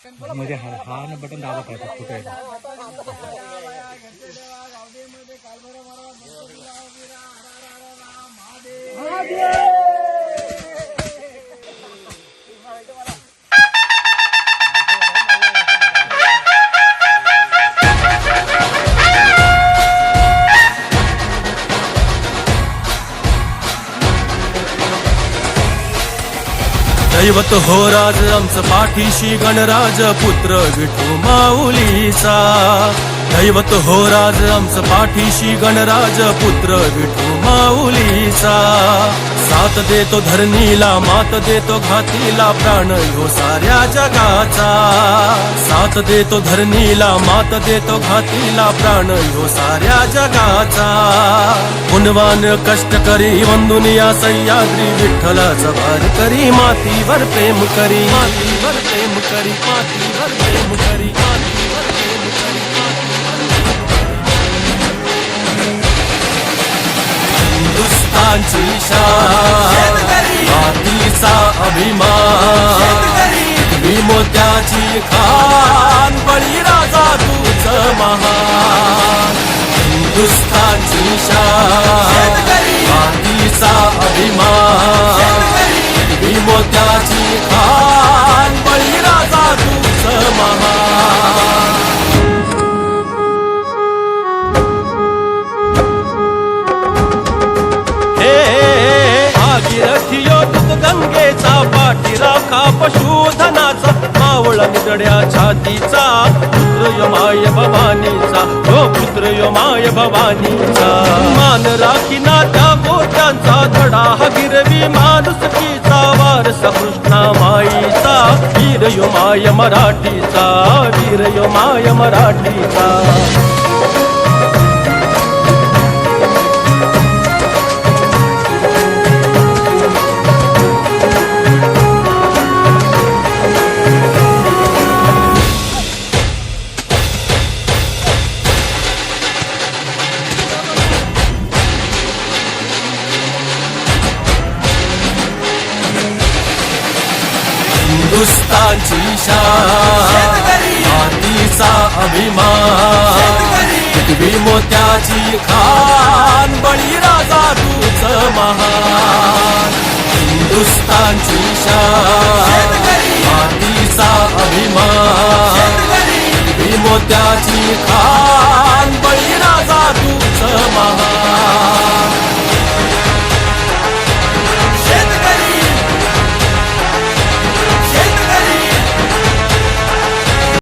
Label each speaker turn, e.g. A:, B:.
A: मध्ये हा हा न बटन दाबत आहे कुठे आहे?
B: दैवत हो राज आमचं पाठीशी गणराज पुत्र विठू माऊलीचा. दैवत हो राज आमचं पाठीशी गणराज पुत्र विठू माऊलीचा. साथ देतो धरणीला मात देतो घातीला प्राण ह्यो साऱ्या जगाचा. साथ देतो धरणीला मात देतो घातीला प्राण. यो साऱ्या जगाचा गुणवान कष्ट करी वंदुन या सह्याद्री विठ्ठलाचा भार करी मातीवर प्रेम करी. मातीवर प्रेम करी मातीवर प्रेम करी मातीवर प्रेम करी हिंदुस्तानची शान मातीचा अभिमान. तूच महान शान मातीचा अभिमान मी मोत्याची खान बळीराजा तूच महा. हे भागीरथी दूत गंगेचा पाठीराखा पशुधनाचा मावळ निदड्या छातीचा पुत्र यमाय भवानीचा तो पुत्र माय भवानीचा. मान राखी त्या गोत्यांचा धडा हा गिरवी माणुसकीचा वारस कृष्णा माईचा. वीर माय मराठीचा वीर माय मराठीचा. हिंदुस्तानची शान मातीचा अभिमान. पृथ्वी मोत्याची खान बळीराजा तूच महान. हिंदुस्तानची शान मातीचा अभिमान. पृथ्वी मोत्याची खान